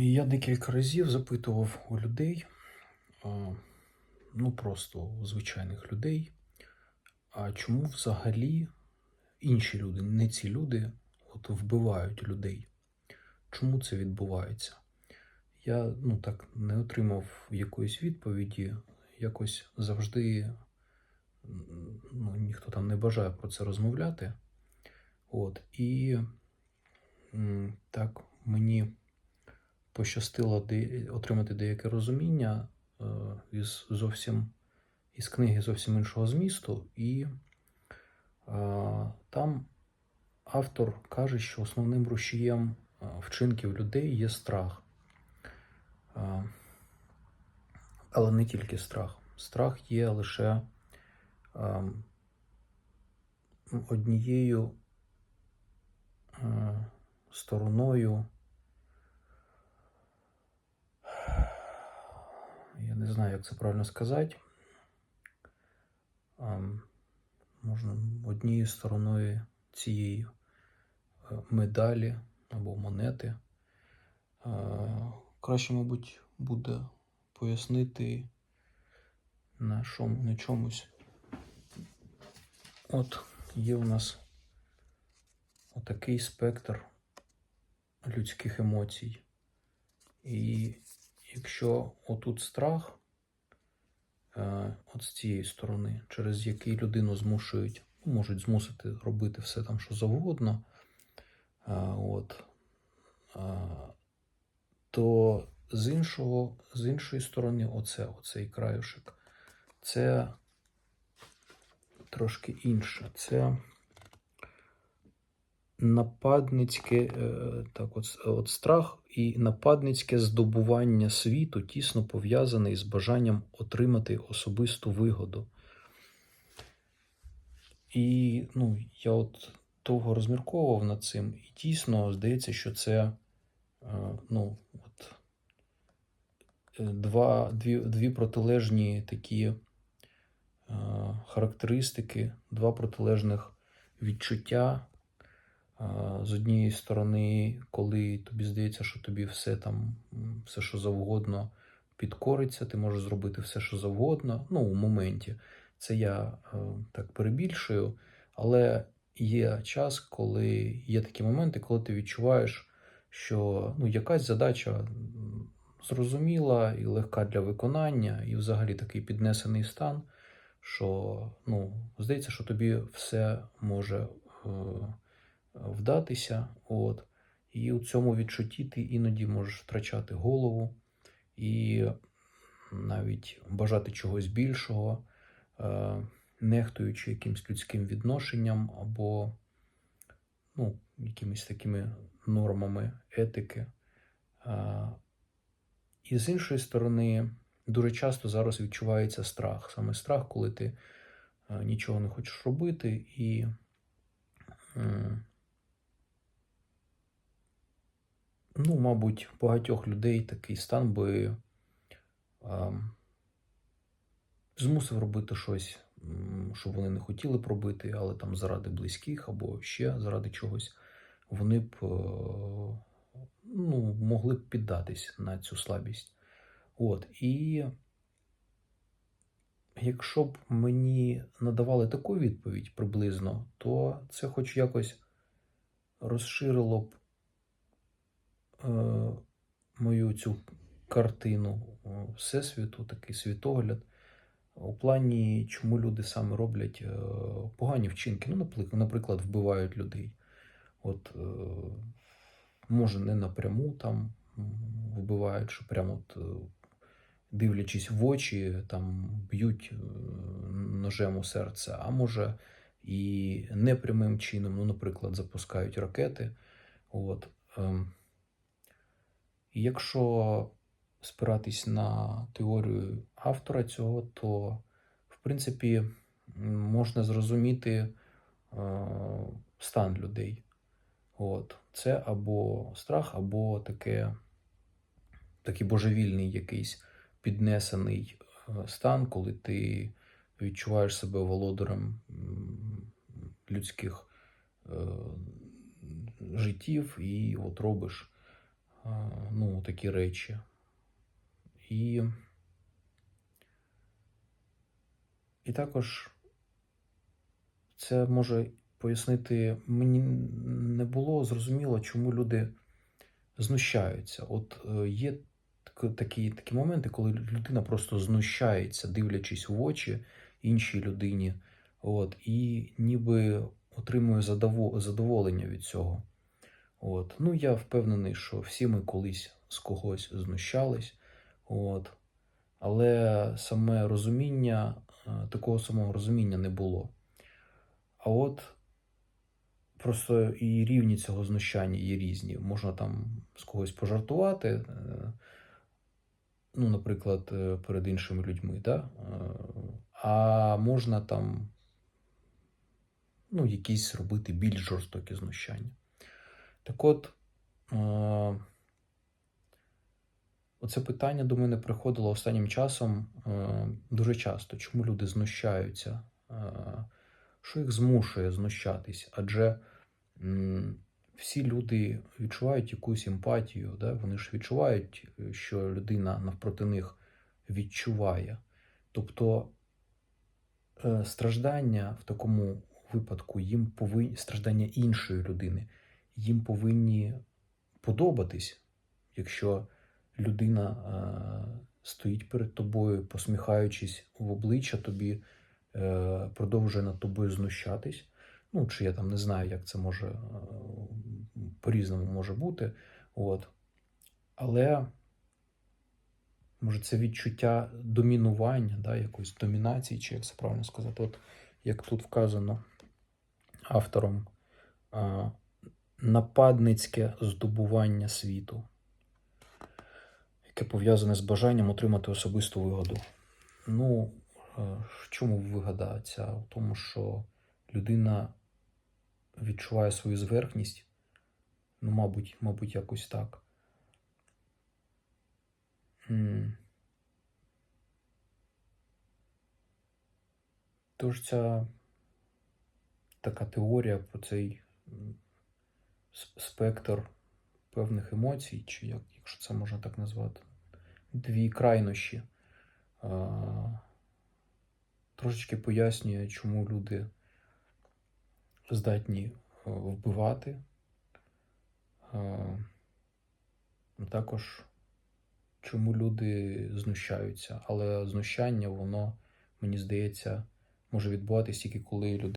Я декілька разів запитував у людей, ну просто у звичайних людей, а чому взагалі інші люди, не ці люди, от вбивають людей? Чому це відбувається? Я ну, так не отримав якоїсь відповіді, якось завжди ну, ніхто там не бажає про це розмовляти. От, і так мені пощастило отримати деяке розуміння е, із зовсім із книги зовсім іншого змісту, і е, там автор каже, що основним рушієм е, вчинків людей є страх. Але не тільки страх. Страх є лише однією стороною. Не знаю, як це правильно сказати. Ем, Можна однією стороною цієї е, медалі або монети. Е, Краще, мабуть, буде пояснити на, шому, на чомусь. От є у нас отакий спектр людських емоцій. І якщо отут страх, е, от з цієї сторони, через який людину змушують, ну, можуть змусити робити все там, що завгодно, е, от, е, то з іншого, з іншої сторони, оце, оцей краюшек, це трошки інше. Це нападницьке, е, так, от, от страх і нападницьке здобування світу тісно пов'язаний з бажанням отримати особисту вигоду. І ну, я от довго розмірковував над цим, і дійсно здається, що це е, ну, от, е, два, дві, дві протилежні такі характеристики, два протилежних відчуття. З однієї сторони, коли тобі здається, що тобі все там, все, що завгодно підкориться, ти можеш зробити все, що завгодно. Ну, у моменті. Це я е, так перебільшую, але є час, коли є такі моменти, коли ти відчуваєш, що ну, якась задача зрозуміла і легка для виконання, і взагалі такий піднесений стан, що ну, здається, що тобі все може. е, вдатися. От. І у цьому відчутті ти іноді можеш втрачати голову і навіть бажати чогось більшого, е, нехтуючи якимсь людським відношенням або ну, якимись такими нормами етики. Е, І з іншої сторони, дуже часто зараз відчувається страх. Саме страх, коли ти е, нічого не хочеш робити і. Ну, мабуть, багатьох людей такий стан би ем, змусив робити щось, що вони не хотіли б робити, але там заради близьких або ще заради чогось, вони б е, ну, могли б піддатись на цю слабість. От. І якщо б мені надавали таку відповідь приблизно, то це хоч якось розширило б мою цю картину е, Всесвіту, такий світогляд, у плані, чому люди саме роблять е, погані вчинки. Ну, наприклад, вбивають людей. От, е, може, не напряму там вбивають, що прямо от, е, дивлячись в очі, там б'ють е, ножем у серце, а може і непрямим чином, ну, наприклад, запускають ракети. От, ем, і якщо спиратись на теорію автора цього, то, в принципі, можна зрозуміти е, стан людей. От. Це або страх, або таке, такий божевільний якийсь піднесений е, стан, коли ти відчуваєш себе володарем людських е, життів і от робиш ну, такі речі. І, і також це може пояснити, мені не було зрозуміло, чому люди знущаються. От е, є такі, такі моменти, коли людина просто знущається, дивлячись в очі іншій людині, от, і ніби отримує задоволення від цього. От. Ну, я впевнений, що всі ми колись з когось знущались. От. Але саме розуміння, е, такого самого розуміння не було. А от просто і рівні цього знущання є різні. Можна там з когось пожартувати, е, ну, наприклад, е, перед іншими людьми, да? А можна там ну, якісь робити більш жорстокі знущання. Так от, е, оце питання до мене приходило останнім часом е, дуже часто. Чому люди знущаються? Е, що їх змушує знущатись? Адже всі люди відчувають якусь емпатію, да? вони ж відчувають, що людина навпроти них відчуває. Тобто страждання в такому випадку їм повинні страждання іншої людини, їм повинні подобатись, якщо людина е, стоїть перед тобою, посміхаючись в обличчя тобі, е, продовжує над тобою знущатись. Ну, чи я там не знаю, як це може е, по-різному може бути. От. Але може це відчуття домінування, да, якоїсь домінації, чи як це правильно сказати, от як тут вказано автором, нападницьке здобування світу, яке пов'язане з бажанням отримати особисту вигоду. Ну, е, в чому вигода ця? В тому, що людина відчуває свою зверхність, ну, мабуть, мабуть, якось так. Тож ця така теорія про цей спектр певних емоцій, чи як, якщо це можна так назвати, дві крайнощі. Трошечки пояснює, чому люди здатні е, вбивати. Також чому люди знущаються. Але знущання, воно, мені здається, може відбуватися тільки коли людина.